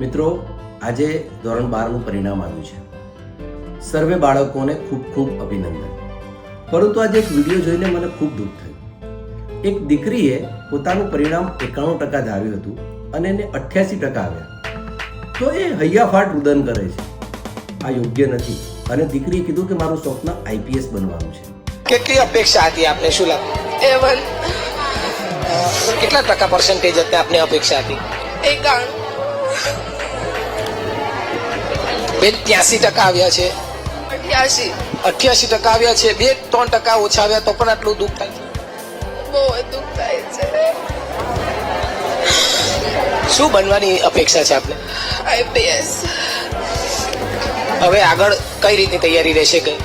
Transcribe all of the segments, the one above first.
મિત્રો આજે ધોરણ બારનું પરિણામ આવ્યું છે. સર્વે બાળકોને ખૂબ ખૂબ અભિનંદન. પરંતુ આજે એક વીડિયો જોઈને મને ખૂબ દુઃખ થયું. એક દીકરીએ પોતાનું પરિણામ એકાણું ટકા ધાર્યું હતું અને એને અઠ્યાસી ટકા આવ્યા. તો એ હૈયાફાટ રુદન કરે છે. આ યોગ્ય નથી અને દીકરીએ કીધું કે મારું સ્વપ્ન આઈપીએસ બનવાનું છે. કેટલી અપેક્ષા હતી આપને? શું લાગે? એવન. કેટલા ટકા પર્સન્ટેજ હતી આપને અપેક્ષા હતી? એકાણું. બેન ત્યાસી ટકા આવ્યા છે. અઠ્યાસી. અઠ્યાસી ટકા આવ્યા છે. બે ત્રણ ટકા ઓછા આવ્યા તો પણ આટલું દુઃખ થાય બહુ દુઃખ થાય છે. શું બનવાની અપેક્ષા છે આપને? આઈપીએસ. હવે આગળ કઈ રીતની તૈયારી રહેશે કઈ?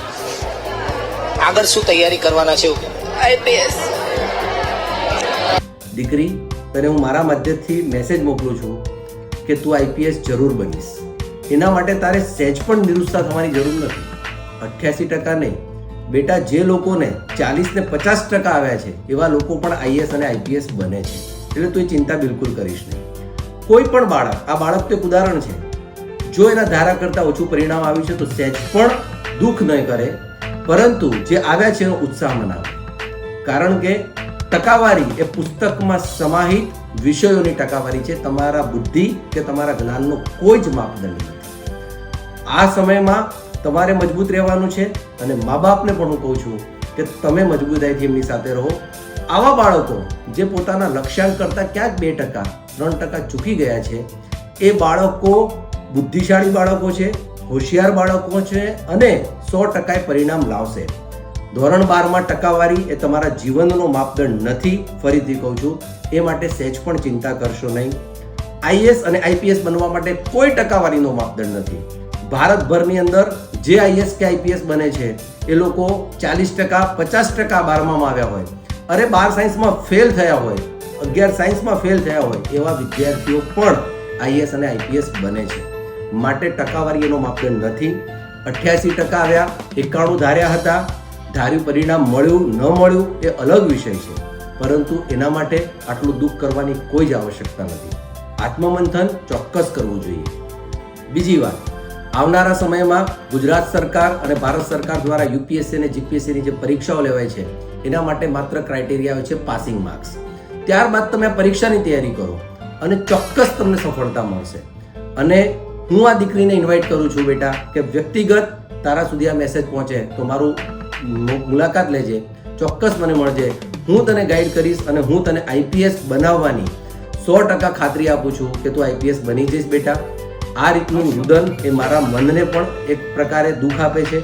આગળ શું તૈયારી કરવાના છે? આઈપીએસ. દીકરી તને હું મારા મધ્યથી મેસેજ મોકલું છું. કે તું આઈપીએસ જરૂર બનીશ. એના માટે તારે સહેજ પણ નિરુત્સાહ થવાની જરૂર નથી. અઠ્યાસી ટકા નહીં. બેટા, જે લોકોને ચાલીસ ને પચાસ ટકા આવ્યા છે, એવા લોકો પણ આઈએસ અને આઈપીએસ બને છે. એટલે તું એ ચિંતા બિલકુલ કરીશ નહીં. કોઈ પણ બાળક, આ બાળક તો એક ઉદાહરણ છે. જો એના ધારા કરતાં ઓછું પરિણામ આવ્યું છે, તો સહેજ પણ દુઃખ ન કરે. પરંતુ જે આવ્યા છે, એનો ઉત્સાહ મનાવે. કારણ કે ટકાવારી એ પુસ્તકમાં સમાહિત વિષયોની ટકાવારી છે. તમારા બુદ્ધિ કે તમારા જ્ઞાનનો કોઈ જ માપદંડ નથી. આ સમયમાં તમારે મજબૂત રહેવાનું છે અને મા બાપને પણ હું કહું છું કે તમે મજબૂતાઈથી એમની સાથે રહો. આવા બાળકો જે પોતાના લક્ષ્યાંક કરતાં ક્યાંક બે ટકા, ત્રણ ટકા ચૂકી ગયા છે, એ બાળકો બુદ્ધિશાળી બાળકો છે, હોશિયાર બાળકો છે અને સો ટકાએ પરિણામ લાવશે. ધોરણ બારમાં ટકાવારી એ તમારા જીવનનો માપદંડ નથી, ફરીથી કહું છું, એ માટે સહેજ પણ ચિંતા કરશો નહીં. આઈએસ અને આઈપીએસ બનવા માટે કોઈ ટકાવારીનો માપદંડ નથી. ભારતભરની અંદર જે આઈએસ કે આઈપીએસ બને છે, એ લોકો ચાલીસ ટકા, પચાસ ટકા બારમામાં આવ્યા હોય. અરે બાર સાયન્સમાં ફેલ થયા હોય, અગિયાર સાયન્સમાં ફેલ થયા હોય, એવા વિદ્યાર્થીઓ પણ આઈએસ અને આઈપીએસ બને છે. માટે ટકાવારી એનો માપદંડ નથી. અઠ્યાસી ટકા આવ્યા, એકાણું ધાર્યા હતા ધાર્યું પરિણામ મળ્યું, ન મળ્યું એ અલગ વિષય છે. પરંતુ એના માટે આટલું દુઃખ કરવાની કોઈ જ આવશ્યકતા નથી. આત્મમંથન ચોક્કસ કરવું જોઈએ. બીજી વાત, આવનારા સમયમાં ગુજરાત સરકાર અને ભારત સરકાર દ્વારા યુપીએસસી અને જીપીએસસીની જે પરીક્ષાઓ લેવાય છે, એના માટે માત્ર ક્રાઇટેરિયા હોય છે પાસિંગ માર્ક્સ ત્યારબાદ તમે પરીક્ષાની તૈયારી કરો અને ચોક્કસ તમને સફળતા મળશે. અને હું આ દીકરીને ઇન્વાઇટ કરું છું બેટા કે વ્યક્તિગત તારા સુધી આ મેસેજ પહોંચે તો મારું મુલાકાત લેજે. ચોક્કસ મને મળજે. હું તને ગાઈડ કરીશ અને હું તને આઈપીએસ બનાવવાની સો ટકા ખાતરી આપું છું કે તું આઈપીએસ બની જઈશ, બેટા. આ રીતનું રુદન એ મારા મનને પણ એક પ્રકારે દુઃખ આપે છે.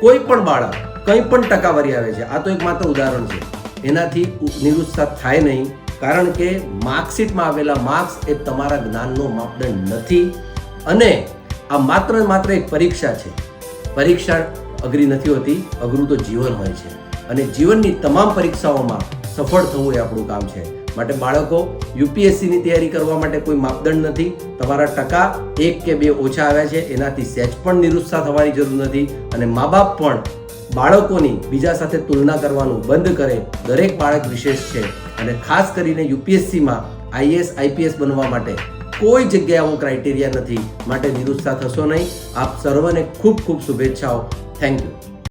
કોઈ પણ બાળક કંઈ પણ ટકાવારી આવે છે, આ તો એક માત્ર ઉદાહરણ છે. એનાથી નિરુત્સાહ થાય નહીં, કારણ કે માર્કશીટમાં આવેલા માર્ક્સ એ તમારા જ્ઞાનનો માપદંડ નથી. અને આ માત્ર માત્ર એક પરીક્ષા છે. પરીક્ષા અઘરી નથી હોતી, અઘરું તો જીવન હોય છે. અને જીવનની તમામ પરીક્ષાઓમાં સફળ થવું એ આપણું કામ છે. માટે બાળકો, યુપીએસસીની તૈયારી કરવા માટે કોઈ માપદંડ નથી. તમારા ટકા એક કે બે ઓછા આવ્યા છે. એનાથી સહેજ પણ નિરુત્સાહ થવાની જરૂર નથી. અને મા બાપ પણ બાળકોની બીજા સાથે તુલના કરવાનું બંધ કરે દરેક બાળક વિશેષ છે. અને ખાસ કરીને યુપીએસસીમાં આઈએસ આઈપીએસ બનવા માટે કોઈ જગ્યાએ આવો ક્રાઇટેરિયા નથી. માટે નિરુત્સાહ થશો નહીં. આપ સર્વને ખૂબ ખૂબ શુભેચ્છાઓ. thank you.